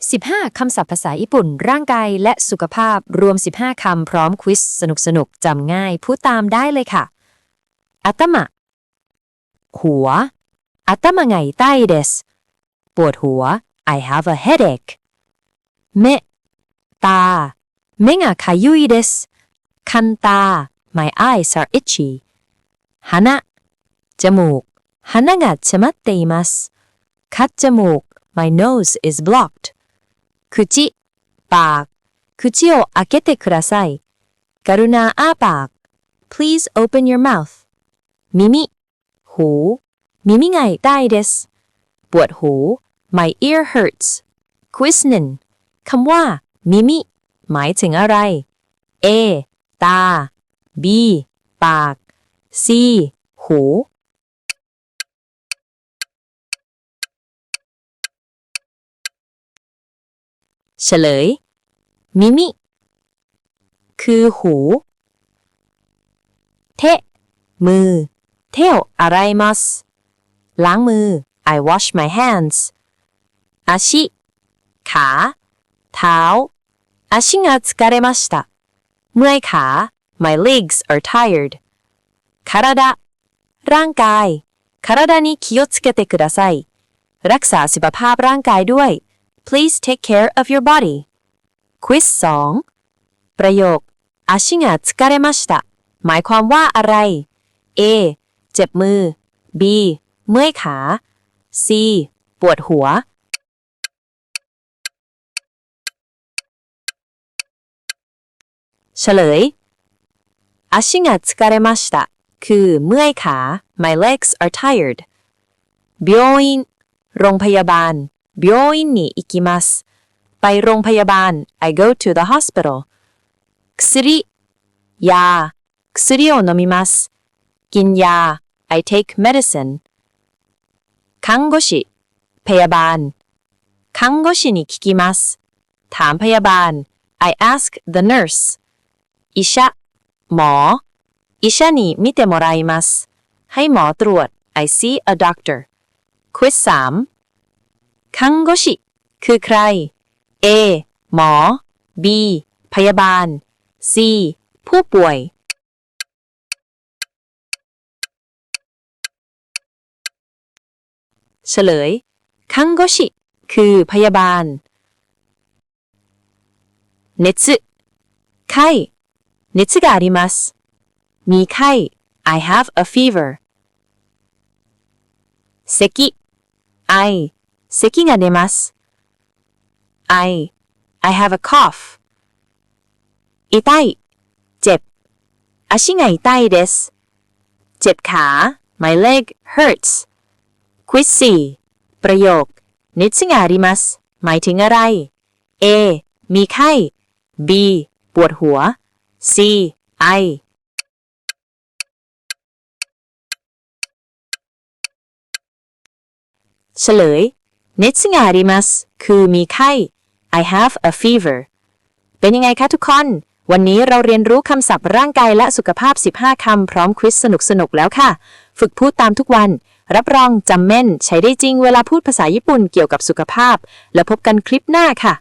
15 คำศัพท์ภาษาญี่ปุ่น ร่างกายและสุขภาพรวม 15 คำพร้อมควิสสนุกสนุกจำง่าย พูดตามได้เลยค่ะอัตมะหัวอัตมะไงใต้เดสปวดหัว I have a headache เมตาเมงะคายุยเดสคันตา My eyes are itchy ฮานะจมูกฮานะกะชมัดเตมัสคัดจมูก My nose is blocked 口ปาก口を開けてくださいกรุณาอ้าปาก Please open your mouth 耳หู耳が痛いですปวดหู My ear hurts quiz หนึ่งคำว่า มิหมายถึงอะไร A ตา B ปาก C หู เฉลย มิมิ คือหู เทะมือ เทวอะไรมัส ล้างมือ I wash my hands อาชิ ขา เท้า足が疲れましたเมื่อยขา My legs are tired 体ร่างกาย 体に気をつけてくださいรักษาสุขภาพร่างกายด้วย Please take care of your body Quiz 2 ประโยค足が疲れましたหมายความว่าอะไร A เจ็บมือ B เมื่อยขา C ปวดหัว เฉลย足が疲れましたคือเมื่อยขา My legs are tired 病院โรงพยาบาล 病院に行きますไปโรงพยาบาล I go to the hospital 薬ยา薬を飲みますกินยา I take medicine 看護師พยาบาล看護師に聞きますถามพยาบาล I ask the nurse 医者หมอ医者に見てもらいますให้หมอตรวจ I see a doctor quiz 3看護師 คังโกชิ คือใคร A หมอ B พยาบาล C ผู้ป่วย เฉลย คังโกชิ คือพยาบาล เนซึไข้เนซึกอาริมัสมีไข้ I have a fever เซกิไอ 咳が出ます I I have a cough 痛いเจ็บ足が痛いですเจ็บขา My leg hurts quiz 4ประโยค熱がありますหมายถึงอะไร A มีไข้ B ปวดหัว C I เฉลย 熱がありますคือมีไข้ I have a fever เป็นยังไงคะทุกคน วันนี้เราเรียนรู้คำศัพท์ร่างกายและสุขภาพ 15 คำพร้อมควิสสนุกๆ แล้วค่ะ ฝึกพูดตามทุกวัน รับรองจำแม่น ใช้ได้จริงเวลาพูดภาษาญี่ปุ่นเกี่ยวกับสุขภาพ แล้วพบกันคลิปหน้าค่ะ